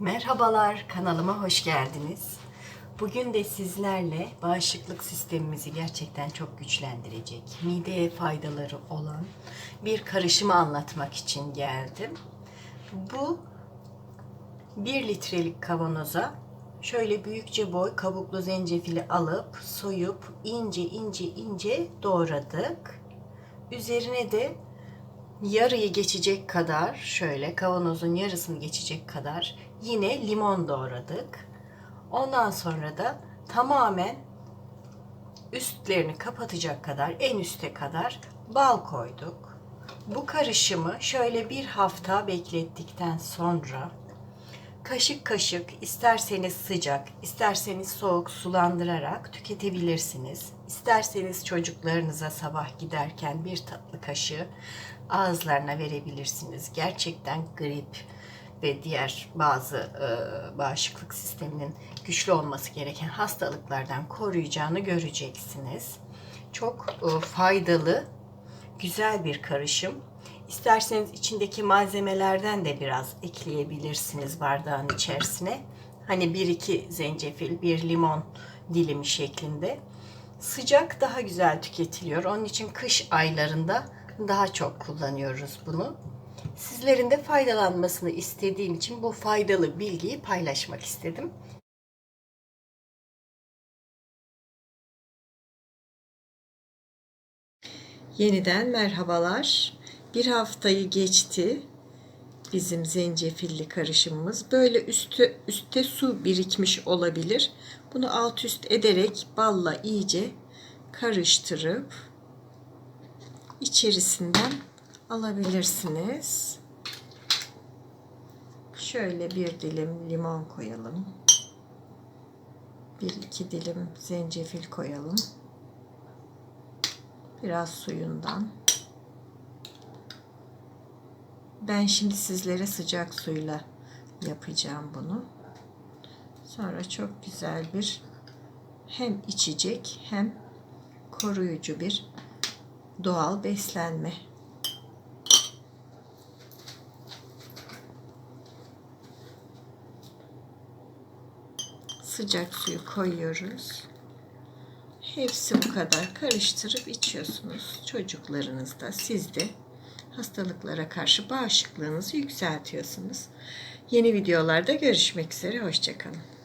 Merhabalar, kanalıma hoş geldiniz. Bugün de sizlerle bağışıklık sistemimizi gerçekten çok güçlendirecek, mideye faydaları olan bir karışımı anlatmak için geldim. Bu 1 litrelik kavanoza şöyle büyükçe boy kabuklu zencefili alıp soyup ince ince ince doğradık. Üzerine de yarıyı geçecek kadar şöyle kavanozun yarısını geçecek kadar yine limon doğradık. Ondan sonra da tamamen üstlerini kapatacak kadar en üste kadar bal koyduk. Bu karışımı şöyle bir hafta beklettikten sonra kaşık kaşık isterseniz sıcak, isterseniz soğuk sulandırarak tüketebilirsiniz. İsterseniz çocuklarınıza sabah giderken bir tatlı kaşığı ağızlarına verebilirsiniz. Gerçekten grip ve diğer bazı e, bağışıklık sisteminin güçlü olması gereken hastalıklardan koruyacağını göreceksiniz. Çok e, faydalı, güzel bir karışım. İsterseniz içindeki malzemelerden de biraz ekleyebilirsiniz bardağın içerisine. Hani bir iki zencefil, bir limon dilimi şeklinde. Sıcak daha güzel tüketiliyor. Onun için kış aylarında daha çok kullanıyoruz bunu. Sizlerin de faydalanmasını istediğim için bu faydalı bilgiyi paylaşmak istedim. Yeniden merhabalar. Bir haftayı geçti bizim zencefilli karışımımız. Böyle üstü üstte su birikmiş olabilir. Bunu alt üst ederek balla iyice karıştırıp içerisinden alabilirsiniz. Şöyle bir dilim limon koyalım. Bir iki dilim zencefil koyalım. Biraz suyundan. Ben şimdi sizlere sıcak suyla yapacağım bunu. Sonra çok güzel bir hem içecek hem koruyucu bir doğal beslenme. Sıcak suyu koyuyoruz. Hepsi bu kadar karıştırıp içiyorsunuz. Çocuklarınız da siz de hastalıklara karşı bağışıklığınızı yükseltiyorsunuz. Yeni videolarda görüşmek üzere. Hoşçakalın.